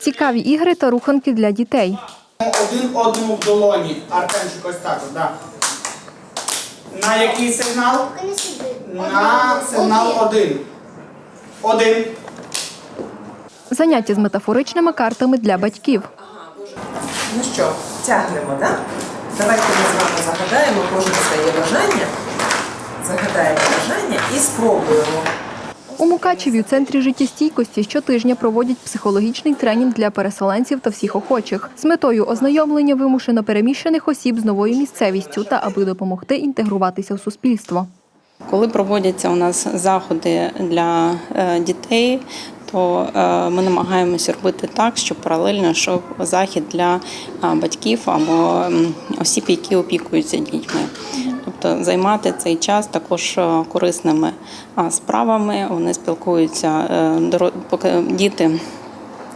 Цікаві ігри та руханки для дітей. Один одному в долоні. Артемчик ось так. от, Да. На який сигнал? На сигнал один. Один. Заняття з метафоричними картами для батьків. Ну що, тягнемо, так? Да? Давайте ми з вами загадаємо кожен своє бажання. Загадаємо бажання і спробуємо. У Мукачеві у центрі життєстійкості щотижня проводять психологічний тренінг для переселенців та всіх охочих з метою ознайомлення вимушено переміщених осіб з новою місцевістю та аби допомогти інтегруватися в суспільство. Коли проводяться у нас заходи для е, дітей, то е, ми намагаємося робити так, щоб паралельно йшов захід для е, батьків або осіб, які опікуються дітьми. Тобто займати цей час також е, корисними справами. Вони спілкуються е, діти.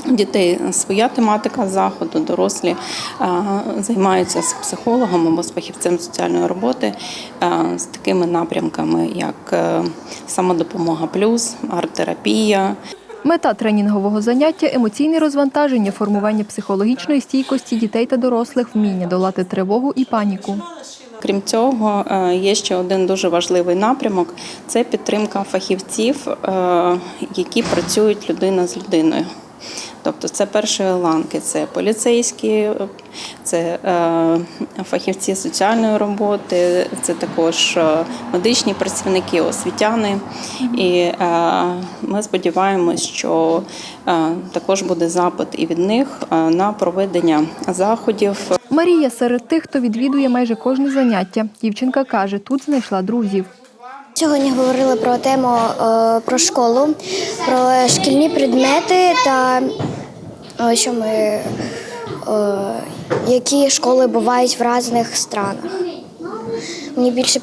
Дітей своя тематика заходу, дорослі е, займаються з психологом або з фахівцем соціальної роботи е, з такими напрямками, як е, самодопомога плюс, арт-терапія, Мета тренінгового заняття емоційне розвантаження, формування психологічної стійкості дітей та дорослих, вміння долати тривогу і паніку. Крім цього, е, є ще один дуже важливий напрямок це підтримка фахівців, е, які працюють людина з людиною. Тобто це першої ланки, це поліцейські, це е, фахівці соціальної роботи, це також е, медичні працівники, освітяни. І е, ми сподіваємось, що також буде запит і від них на проведення заходів. Марія серед тих, хто відвідує майже кожне заняття. Дівчинка каже, тут знайшла друзів. Сьогодні говорили про тему е, про школу, про шкільні предмети та е, що ми, е, які школи бувають в різних странах. Мені більше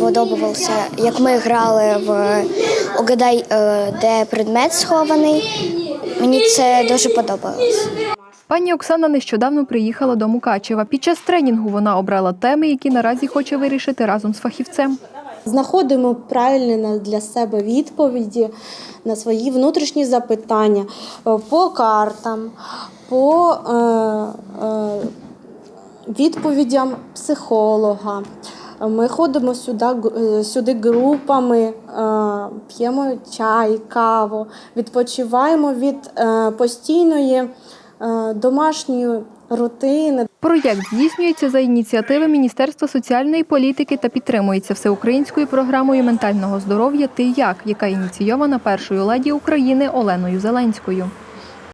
подобалося, як ми грали в Угадай, е, де предмет схований. Мені це дуже подобалось. Пані Оксана нещодавно приїхала до Мукачева. Під час тренінгу вона обрала теми, які наразі хоче вирішити разом з фахівцем. Знаходимо правильні для себе відповіді на свої внутрішні запитання е, по картам, по е, е, відповідям психолога. Ми ходимо сюди, е, сюди групами, е, п'ємо чай, каву, відпочиваємо від постійної домашньої рутини. Проєкт здійснюється за ініціативи Міністерства соціальної політики та підтримується всеукраїнською програмою ментального здоров'я Ти як, яка ініційована першою леді України Оленою Зеленською.